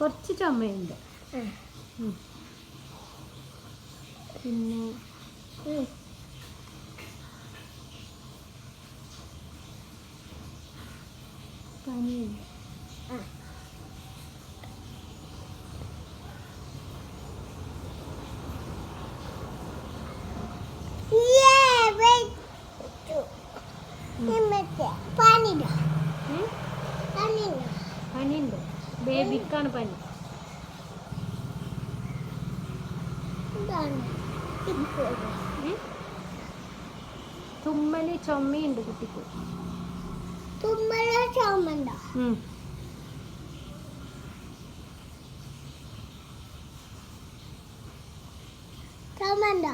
കുറച്ച് ചുമയുണ്ട്. പിന്നെ. പനിയുണ്ട്? പനിട പനിയുണ്ട്. ബേബിക്കാണ് പനി? തുമ്മൽ ചുമയുണ്ട് കുട്ടിക്ക്. തുമ്മല ചുമണ്ട. ചുമണ്ട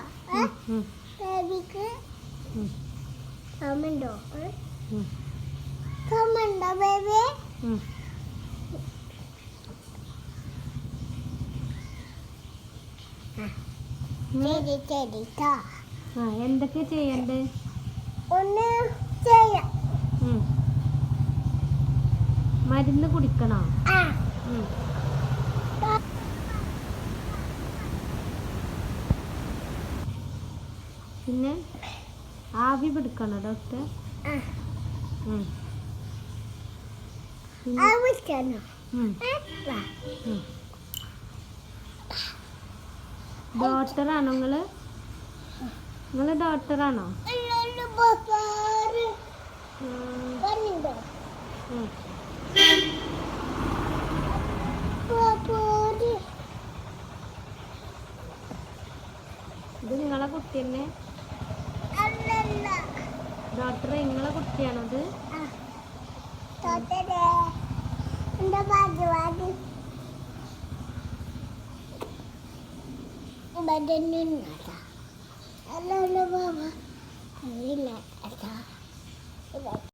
ബേബിക്ക്? ചുമണ്ടോ ചുമണ്ട ബേബി? എന്തൊക്കെ ചെയ്യണ്ടേ? ഒന്ന് ചെയ്യാം. മരുന്ന് കുടിക്കണോ? പിന്നെ ആവി പിടിക്കണോ ഡോക്ടർ ആവി ഉം. ഡോക്ടറാണോ നിങ്ങൾ? നിങ്ങൾ ഡോക്ടറാണോ ഇത് നിങ്ങളെ കുട്ടി തന്നെ. ഡോക്ടർ നിങ്ങളെ കുട്ടിയാണോ ഇത്? എന്താ ഭാഗ്യവാദി. badani nata. Ala ala baba. Ala ata.